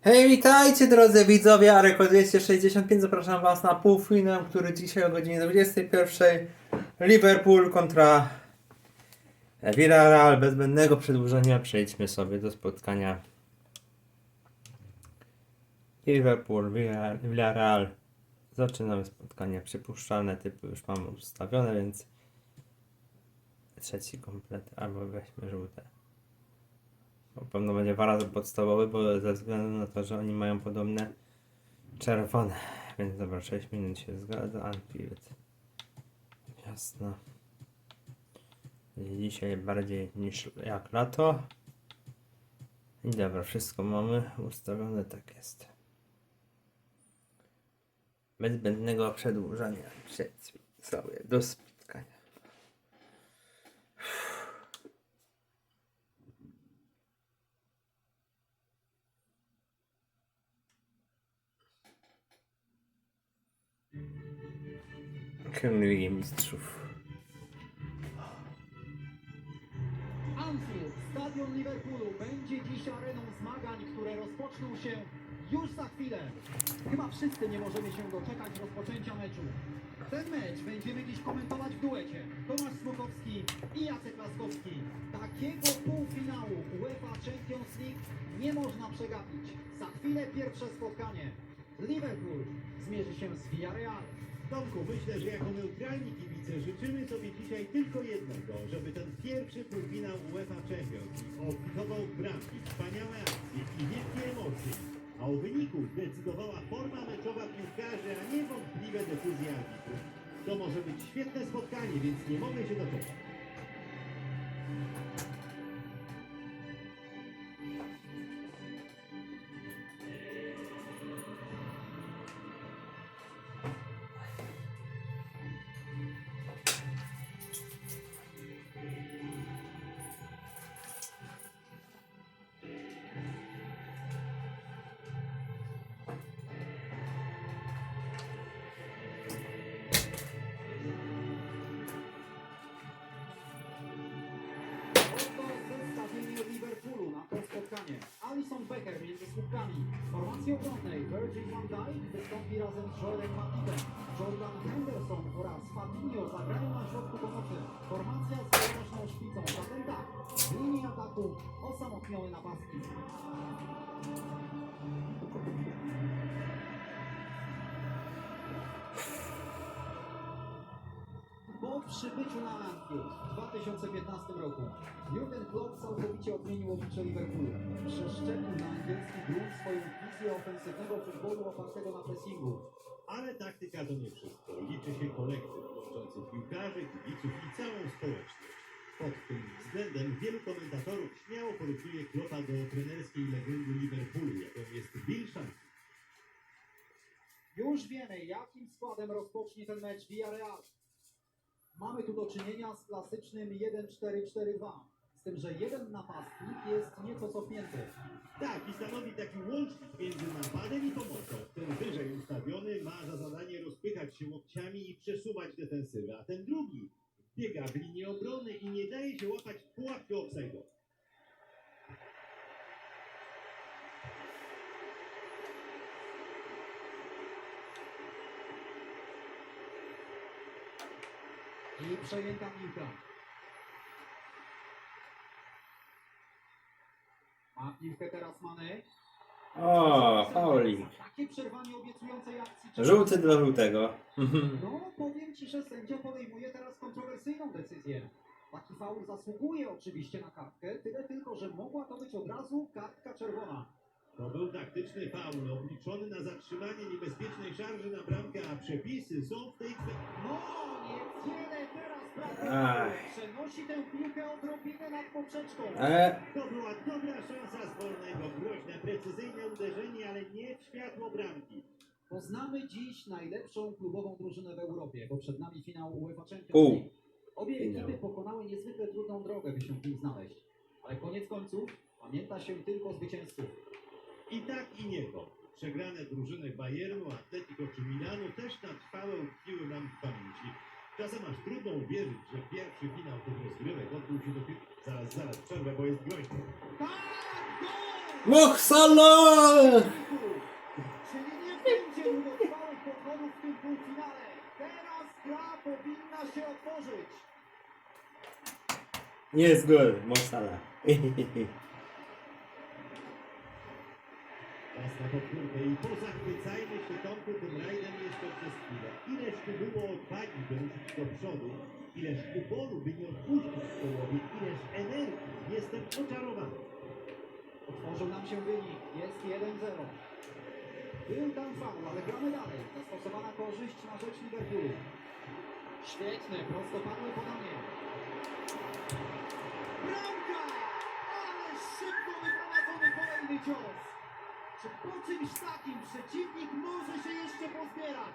Hej, witajcie drodzy widzowie, Areko 265, zapraszam was na półfinał, który dzisiaj o godzinie 21 Liverpool kontra Villarreal. Bez zbędnego przedłużenia przejdźmy sobie do spotkania. Liverpool, Villar- Villarreal. Zaczynamy spotkanie, przypuszczalne typy już mam ustawione, więc trzeci komplet, albo weźmy żółte pewno będzie dwa razy podstawowy, bo ze względu na to, że oni mają podobne czerwone. Więc dobra, 6 minut się zgadza. Anfield. Jasno. Dzisiaj bardziej niż jak lato. I dobra, wszystko mamy ustawione, tak jest. Bez zbędnego przedłużania. Przejdźmy sobie do spotkania. Króluje mistrzów. Anfield, stadion Liverpoolu, będzie dziś areną zmagań, które rozpoczną się już za chwilę. Chyba wszyscy nie możemy się doczekać rozpoczęcia meczu. Ten mecz będziemy dziś komentować w duecie. Tomasz Smokowski i Jacek Laskowski. Takiego półfinału UEFA Champions League nie można przegapić. Za chwilę pierwsze spotkanie. Liverpool zmierzy się z Villarreal. Tomku, myślę, że jako neutralni kibice życzymy sobie dzisiaj tylko jednego, żeby ten pierwszy półfinał UEFA Champions obfitował bramki, wspaniałe akcje i wielkie emocje, a o wyniku zdecydowała forma meczowa piłkarzy, a nie wątpliwe decyzje arbitrów. To może być świetne spotkanie, więc nie mogę się doczekać. Słupkami. W formacji obronnej Virgil van Dijk wystąpi razem z Joelem Matipem. Jordan Henderson oraz Fabinho zagrają na środku pomocy. Formacja z wyłączną szpicą. Zatem tak, w linii ataku osamotniony napastnik. Po przybyciu na Anfield w 2015 roku Jurgen Klopp całkowicie odmienił oblicze Liverpoolu. Przeszczepił na angielski grunt swoją wizję ofensywnego futbolu opartego na pressingu. Ale taktyka to nie wszystko. Liczy się kolektyw łączący piłkarzy, kibiców i całą społeczność. Pod tym względem wielu komentatorów śmiało porównuje Kloppa do trenerskiej legendy Liverpoolu, jaką jest Bill Shankly. Już wiemy, jakim składem rozpocznie ten mecz Villarreal. Mamy tu do czynienia z klasycznym 1-4-4-2. Z tym, że jeden napastnik jest nieco cofnięty. Tak, i stanowi taki łącznik między napadem i pomocą. Ten wyżej ustawiony ma za zadanie rozpychać się łokciami i przesuwać defensywę, a ten drugi biega w linię obrony i nie daje się łapać w pułapkę przejęta piłka. Ma piłkę teraz Many. O, faulik. Takie przerwanie obiecującej akcji. Żółty do żółtego. No, powiem Ci, że sędzia podejmuje teraz kontrowersyjną decyzję. Taki faul zasługuje oczywiście na kartkę, tyle tylko, że mogła to być od razu kartka czerwona. To był taktyczny faul obliczony na zatrzymanie niebezpiecznej szarży na bramkę, a przepisy są w tej kwestii. No, niewiele teraz brakuje. Ach. Przenosi tę piłkę odrobinę nad poprzeczką. Ale To była dobra szansa z wolnego, groźne, precyzyjne uderzenie, ale nie w światło bramki. Poznamy dziś najlepszą klubową drużynę w Europie, bo przed nami finał UEFA Champions. League. Obie ekipy pokonały niezwykle trudną drogę, by się w nim znaleźć. Ale koniec końców pamięta się tylko zwycięzców. I tak i nie to. Przegrane drużyny Bayernu, Atletico czy Milanu też na trwałe utkwiły nam w pamięci. Czasem aż trudno uwierzyć, że pierwszy finał tych rozgrywek odbył się dopiero... Zaraz, zaraz, przerwę, bo jest groźny. Tak! Gol! Mochsala! Czyli nie będzie długotrwałych podchodów w tym półfinale. Teraz gra powinna się otworzyć. Jest gol, Mochsala. Czas na i pozachwycajmy się Tomku tym rajdem jeszcze przez chwilę. Ileż tu było odwagi, by ruszyć do przodu, ileż uboru, by nie odpuścić w połowie, ileż energii. Jestem oczarowany. Otworzył nam się wynik. Jest 1-0. Był tam faul, ale gramy dalej. Zastosowana korzyść na rzecz Liverpoolu. Świetne, prostopadłe podanie. Bramka! Ale szybko wyprowadzony kolejny cios. Czy po czymś takim przeciwnik może się jeszcze pozbierać?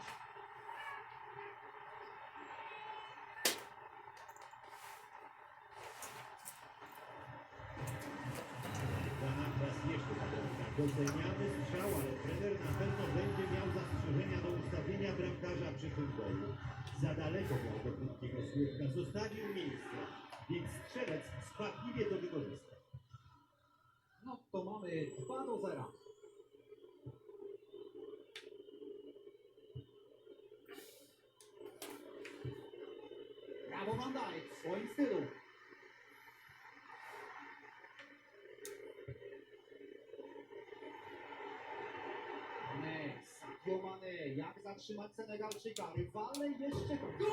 Doceniamy strzał, ale trener na pewno będzie miał zastrzeżenia do ustawienia bramkarza przy tym golu. Za daleko miał do krótkiego słupka, zostawił miejsce, więc strzelec skwapliwie to wykorzysta. No to mamy 2 do 0. Brawo Van Dijk w swoim stylu. Mane, Sadio Mane, jak zatrzymać Senegalczyka? Rywale jeszcze gol!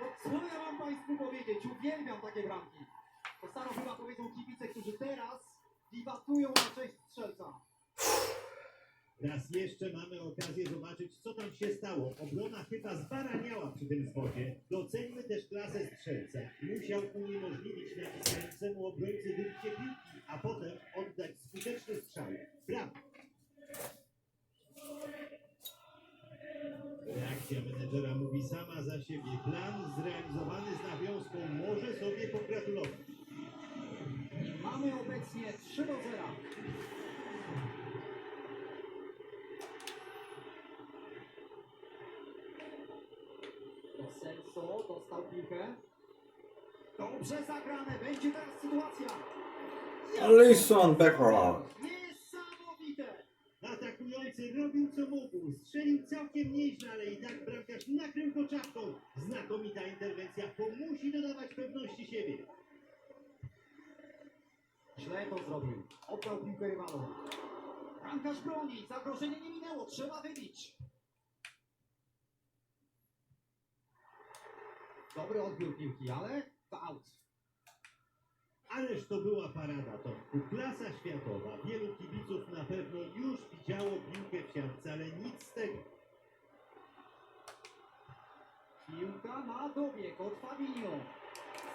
No co ja mam Państwu powiedzieć? Uwielbiam takie bramki. To samo chyba powiedzą kibice, którzy teraz wiwatują na cześć strzelca. Raz jeszcze mamy okazję zobaczyć, co tam się stało. Obrona chyba zbaraniała przy tym spodzie. Doceńmy też klasę strzelca. Musiał uniemożliwić naciskającemu obrońcy wybicie piłki, a potem oddać skuteczny strzał. Brawo! Sama za siebie. Plan zrealizowany z nawiązką może sobie pogratulować. Mamy obecnie 3 do 0. Do Celso dostał piłkę. Dobrze zagrane, będzie teraz sytuacja. Alisson Becker. Niesamowite! Atakujący robił co mógł, strzelił całkiem nieźle, ale i tak bramkarz nakrył go czapką. Znakomita interwencja, to musi dodawać pewności siebie. Źle to zrobił. Oddał piłkę rywalom. Bramkarz broni, zagrożenie nie minęło, trzeba wybić. Dobry odbiór piłki, ale to out. Ależ to była parada, Tomku. Klasa światowa. Wielu kibiców na pewno już widziało piłkę w siatce, ale nic z tego. Piłka ma dobieg od Fabinho.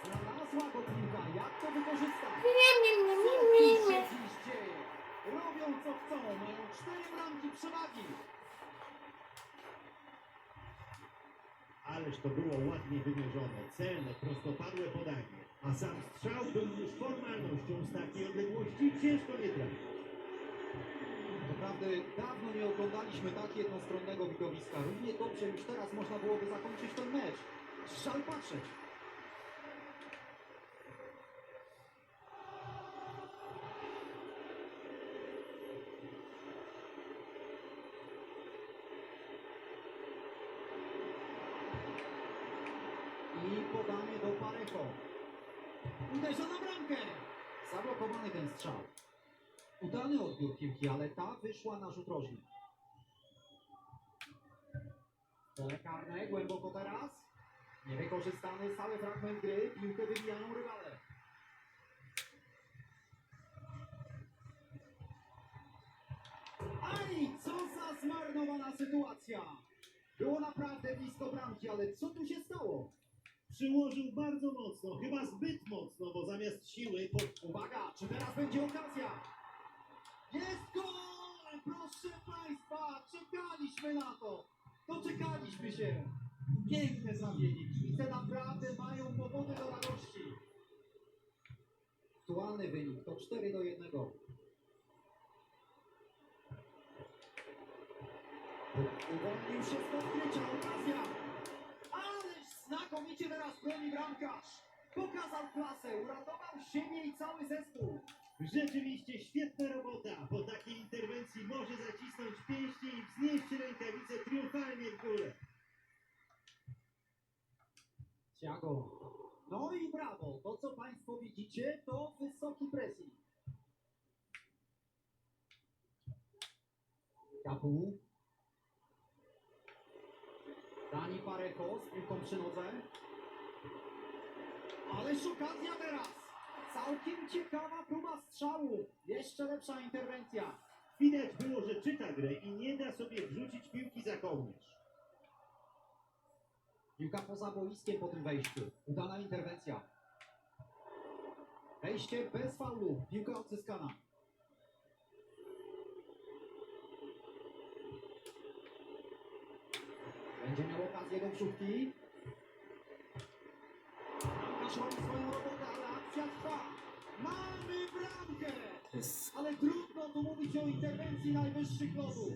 Znalazła go piłka, jak to wykorzystać? Co tu się dziś dzieje? Robią co chcą, mają cztery bramki przewagi. Ależ to było ładnie wymierzone, celne, prostopadłe podanie. A sam strzał był już formalnością z takiej odległości ciężko nie trafić. Naprawdę dawno nie oglądaliśmy tak jednostronnego widowiska. Równie dobrze już teraz można byłoby zakończyć ten mecz. Żal patrzeć. I podanie do Parejo. Uderza na bramkę. Zablokowany ten strzał. Udany odbiór piłki, ale ta wyszła na rzut rożny. Pole karne, głęboko teraz. Niewykorzystany cały fragment gry, piłkę wybijają rywale. Aj, co za zmarnowana sytuacja! Było naprawdę blisko bramki, ale co tu się stało? Przyłożył bardzo mocno, chyba zbyt mocno, bo zamiast siły pod Uwaga, czy teraz będzie okazja? Jest gol! Proszę Państwa, czekaliśmy na to! Doczekaliśmy się! Piękne zamienie. Kibice naprawdę mają powody do radości. Aktualny wynik to 4 do 1. Uwolnił się z podkrycia, okazja! Ależ znakomicie teraz broni bramkarz! Pokazał klasę, uratował siebie i cały zespół. Rzeczywiście świetna robota. Po takiej interwencji może zacisnąć pięści i wznieść rękawice triumfalnie w górę. Thiago. No i brawo. To, co Państwo widzicie, to wysoki pressing. Kapu. Dani Pareko z piłką przy nodze. Ależ okazja teraz. Całkiem ciekawa próba strzału. Jeszcze lepsza interwencja. Widać było, że czyta grę i nie da sobie wrzucić piłki za kołnierz. Piłka poza boiskiem po tym wejściu. Udana interwencja. Wejście bez faulu. Piłka odzyskana. Będzie miał okazję do wrzutki. Robi swoją Ale trudno tu mówić o interwencji najwyższych lotów.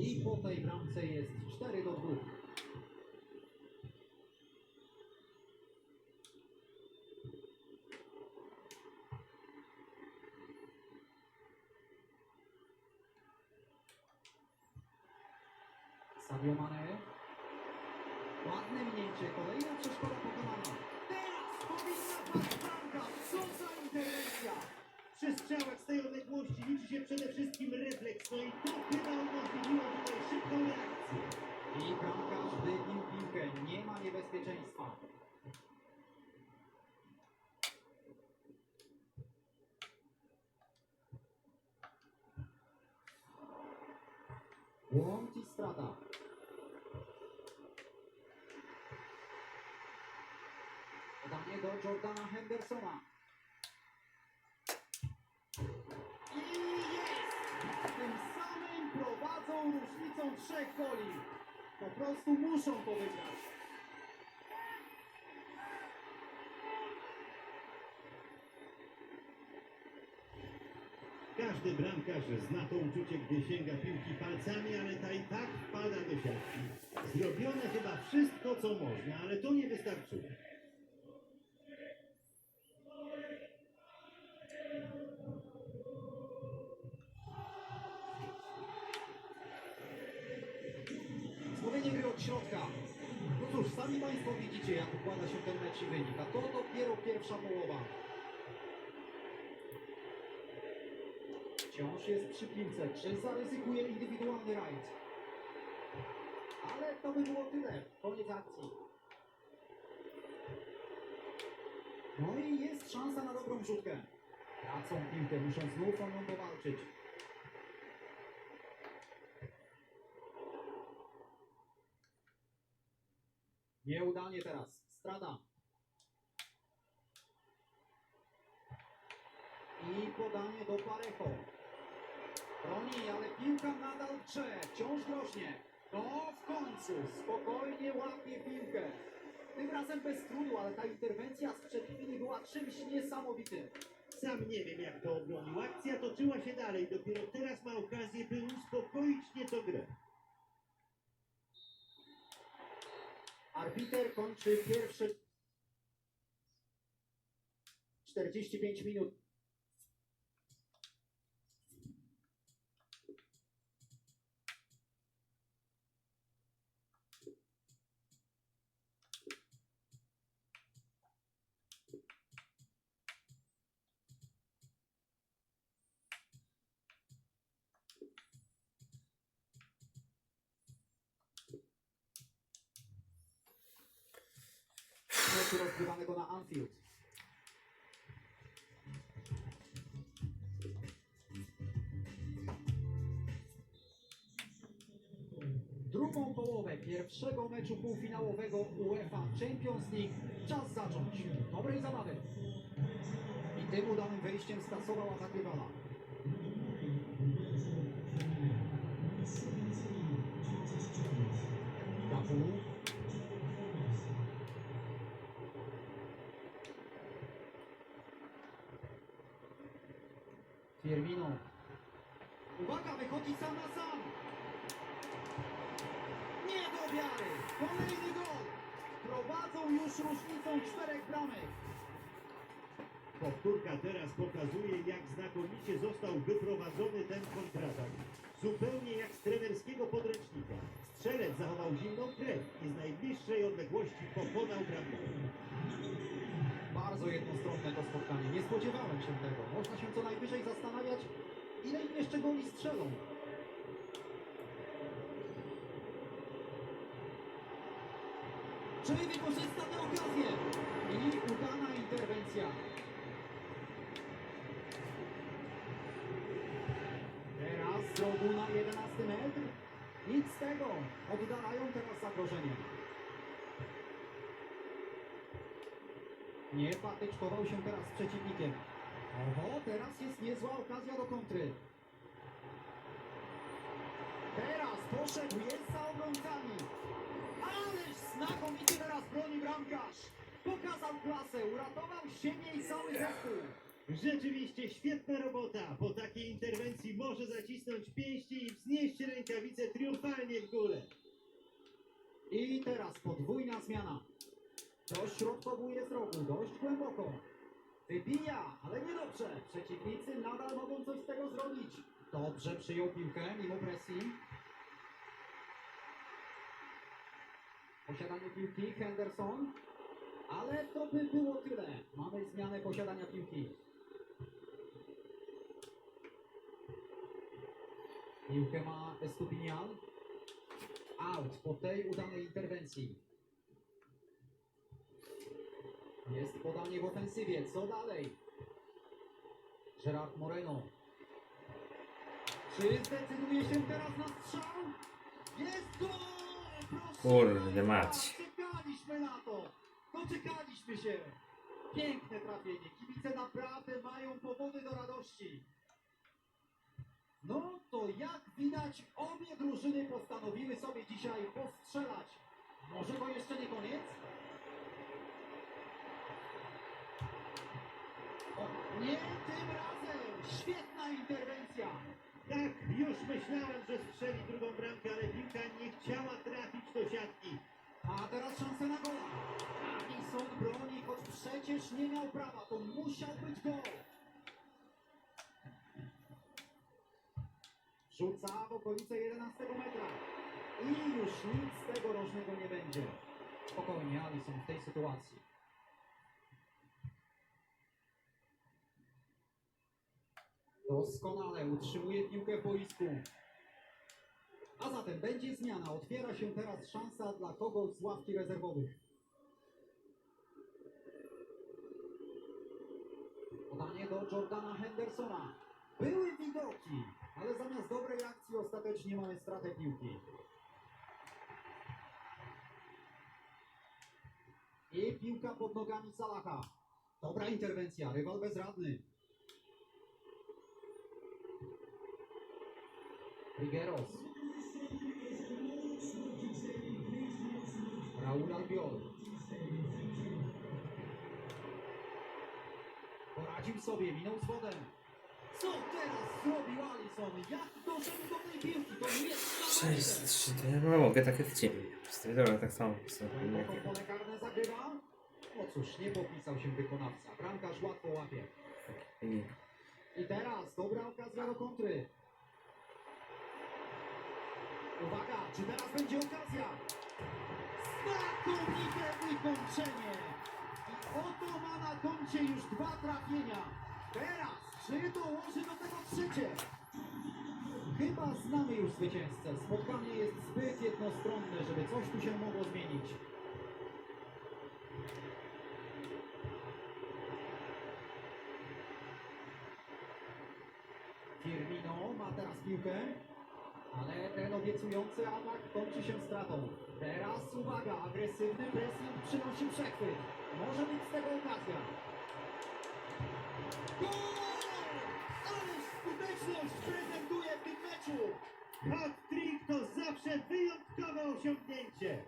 I po tej bramce jest 4 do 2. Sadio Mane. Ładne minięcie, kolejna przeszkoda pokonana. Teraz powinna paść bramka. Co za interwencja! Przy strzałach z tej odległości liczy się przede wszystkim refleks, no i to chyba umożliwiło tutaj szybką reakcję. I bramkarz wybił piłkę. Nie ma niebezpieczeństwa. Błąd i strata. Podanie do Jordana Hendersona. I jest! Tym samym prowadzą różnicą trzech goli. Po prostu muszą to wygrać. Każdy bramkarz zna to uczucie, gdy sięga piłki palcami, ale ta i tak wpada do siatki. Zrobione chyba wszystko, co można, ale to nie wystarczyło. Znowienie gry od środka. No cóż, sami Państwo widzicie, jak układa się ten mecz i wynik. A to dopiero pierwsza połowa. Wciąż jest przy piłce. Czy zaryzykuje indywidualny rajd? Ale to by było tyle. Koniec akcji. No i jest szansa na dobrą rzutkę. Tracą piłkę, muszą znów o nią powalczyć. Nieudanie teraz. Strada. I podanie do Parejo. Broni, ale piłka nadal grze. Wciąż groźnie. No w końcu. Spokojnie łapie piłkę. Tym razem bez trudu, ale ta interwencja sprzed chwili była czymś niesamowitym. Sam nie wiem, jak to obronił. Akcja toczyła się dalej. Dopiero teraz ma okazję, by uspokoić nieco grę. Arbiter kończy pierwsze 45 minut. Meczu rozgrywanego na Anfield. Drugą połowę pierwszego meczu półfinałowego UEFA Champions League czas zacząć. Dobrej zabawy. I tym udanym wejściem skasował atak rywala. Kapu. Firmino. Uwaga, wychodzi sam na sam. Kolejny gol. Prowadzą już różnicą czterech bramek. Powtórka teraz pokazuje, jak znakomicie został wyprowadzony ten kontratak. Zupełnie jak z trenerskiego podręcznika. Strzelec zachował zimną krew i z najbliższej odległości pokonał bramkę. Bardzo jednostronne to spotkanie. Nie spodziewałem się tego. Można się co najwyżej zastanawiać, ile im jeszcze goli strzelą. Czy wykorzysta tę okazję? I udana interwencja. Teraz z na 11 metr. Nic z tego. Oddalają teraz zagrożenie. Nie patyczkował się teraz z przeciwnikiem. Oho, teraz jest niezła okazja do kontry. Teraz poszedł, jest za obrońcami. Znakomicie teraz broni bramkarz. Pokazał klasę, uratował siebie i cały zespół. Rzeczywiście świetna robota. Po takiej interwencji może zacisnąć pięści i wznieść rękawice triumfalnie w górę. I teraz podwójna zmiana. Dośrodkowuje z rogu, dość głęboko. Wybija, ale niedobrze. Przeciwnicy nadal mogą coś z tego zrobić. Dobrze przyjął piłkę, mimo presji. Posiadanie piłki, Henderson. Ale to by było tyle. Mamy zmianę posiadania piłki. Piłkę ma Estupinian. Out po tej udanej interwencji. Jest podanie w ofensywie. Co dalej? Gerard Moreno. Czy zdecyduje się teraz na strzał? Jest gol! Kurde, mać. Czekaliśmy na to. Doczekaliśmy się. Piękne trafienie. Kibice naprawdę mają powody do radości. No to jak widać, obie drużyny postanowiły sobie dzisiaj postrzelać. Może to jeszcze nie koniec? O, nie tym razem! Świetna interwencja! Tak, już myślałem, że strzeli drugą bramkę, ale piłka nie chciała trafić do siatki. A teraz szansa na gola. Addison broni, choć przecież nie miał prawa. To musiał być gol. Rzuca w okolice 11 metra. I już nic z tego rożnego nie będzie. Spokojnie, Alison w tej sytuacji. Doskonale utrzymuje piłkę w boisku. A zatem będzie zmiana. Otwiera się teraz szansa dla kogoś z ławki rezerwowych. Podanie do Jordana Hendersona. Były widoki, ale zamiast dobrej akcji ostatecznie mamy stratę piłki. I piłka pod nogami Salaha. Dobra interwencja, rywal bezradny. Figueros. Raúl Albiol. Poradził sobie, minął z wodem. Co teraz zrobił Alisson? Jak doszedł do tej piłki? To nie jest 6, 3, to ja mogę takie wcinać. Dobra, tak samo. po prostu, Głęboko w pole karne zagrywa. No cóż, nie popisał się wykonawca. Bramkarz łatwo łapie. I teraz dobra okazja do kontry. Uwaga, czy teraz będzie okazja? Znakomite wykończenie! I oto ma na koncie już dwa trafienia. Teraz, czy dołoży do tego trzecie? Chyba znamy już zwycięzcę. Spotkanie jest zbyt jednostronne, żeby coś tu się mogło zmienić. Firmino ma teraz piłkę, ale ten obiecujący atak kończy się stratą. Teraz uwaga, agresywny pressing przynosi przechwyt. Może być z tego okazja. Gol! Ależ skuteczność prezentuje w tym meczu! Hat-trick to zawsze wyjątkowe osiągnięcie.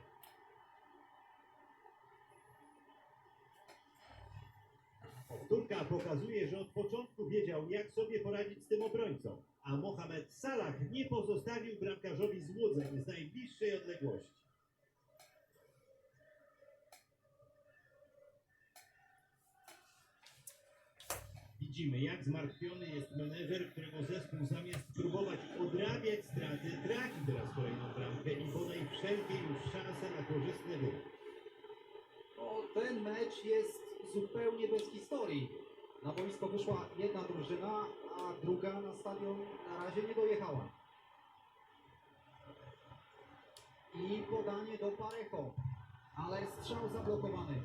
Powtórka pokazuje, że od początku wiedział, jak sobie poradzić z tym obrońcą. A Mohamed Salah nie pozostawił bramkarzowi złudzeń z najbliższej odległości. Widzimy, jak zmartwiony jest menedżer, którego zespół zamiast próbować odrabiać straty, traci teraz kolejną bramkę i podaj wszelkie już szanse na korzystny wynik. No, ten mecz jest zupełnie bez historii. Na boisko wyszła jedna drużyna, a druga na stadion na razie nie dojechała. I podanie do Parejo. Ale strzał zablokowany.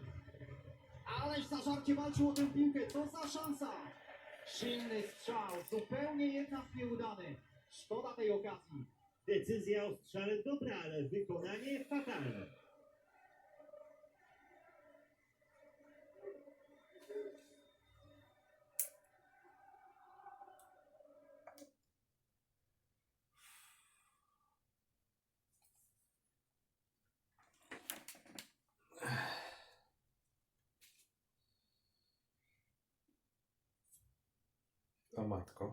Ależ zażarcie walczył o tę piłkę. Co za szansa! Silny strzał. Zupełnie jednak nieudany. Szkoda tej okazji. Decyzja o strzale dobra, ale wykonanie fatalne. O matko.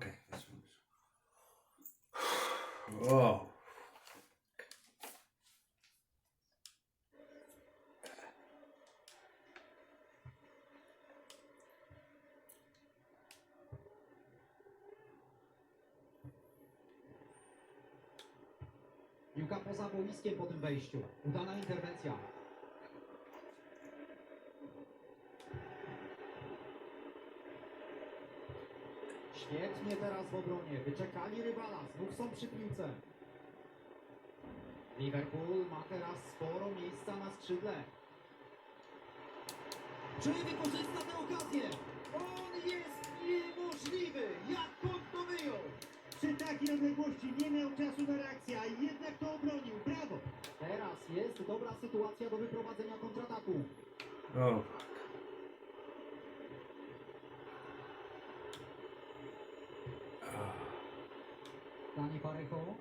Weszło, weszło. Wow. Piłka poza boiskiem po tym wejściu. Udana interwencja. Świetnie teraz w obronie. Wyczekali rywala. Znów są przy piłce. Liverpool ma teraz sporo miejsca na skrzydle. Czy wykorzysta tę okazję? On jest niemożliwy! Jak on to wyjął? Przy takiej odległości nie miał czasu na reakcję, a jednak to obronił. Brawo! Teraz jest dobra sytuacja do wyprowadzenia kontrataku. O, Dani Parejo.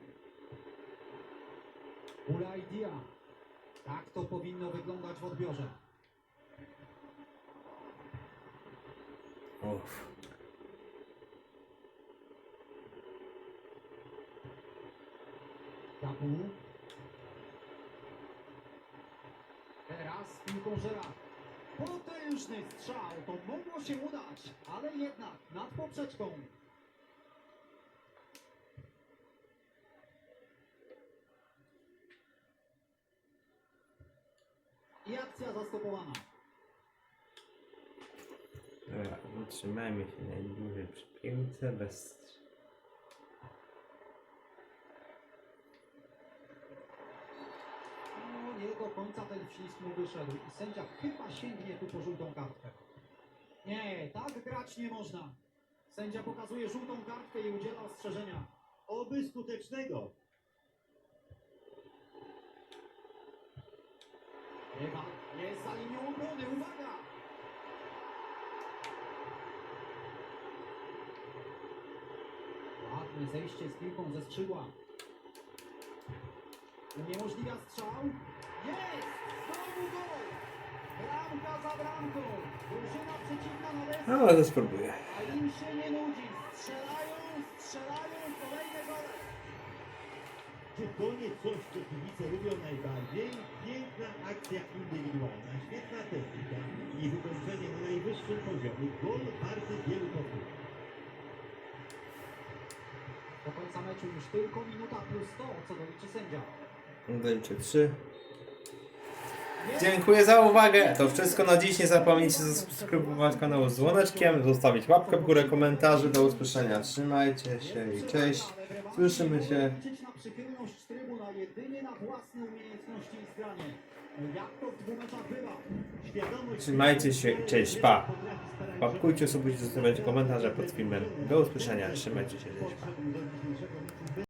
Ulaj Dia. Tak to powinno wyglądać w odbiorze. uff. Tapu. Teraz piłką Żera. Potężny strzał. To mogło się udać, ale jednak nad poprzeczką. I akcja zastopowana. Dobra, utrzymajmy się najdłużej przy piłce bez... No, nie do końca ten wślizg mu wyszedł i sędzia chyba sięgnie tu po żółtą kartkę. Nie, tak grać nie można. Sędzia pokazuje żółtą kartkę i udziela ostrzeżenia. Oby skutecznego. Rywal jest za linią obrony, uwaga! Ładne zejście z piłką ze skrzydła. Uniemożliwia strzał. Jest! Znowu gol! Bramka za bramką. Drużyna przeciwna na desce. No, ale spróbuję. A im się nie nudzi. Strzelają, Czy to nie coś, co kibice lubią najbardziej? Piękna akcja indywidualna, świetna technika i wykończenie na najwyższym poziomie. Gol warty wielu powtórek. Do końca meczu już tylko minuta plus 100, co doliczy sędzia. Dajcie 3. Dziękuję za uwagę. To wszystko na dziś. Nie zapomnijcie zasubskrybować kanału z dzwoneczkiem, zostawić łapkę w górę, komentarze. Do usłyszenia. Trzymajcie się i cześć. Słyszymy się. Liczyć na przychylność trybuna jedynie na własne umiejętności i zgranie. Jak to w dwóch meczach bywa? Świadomość Trzymajcie się, cześć, pa. Łapkujcie, subujcie, zostawiajcie komentarze pod filmem. Do usłyszenia, trzymajcie się, cześć. pa.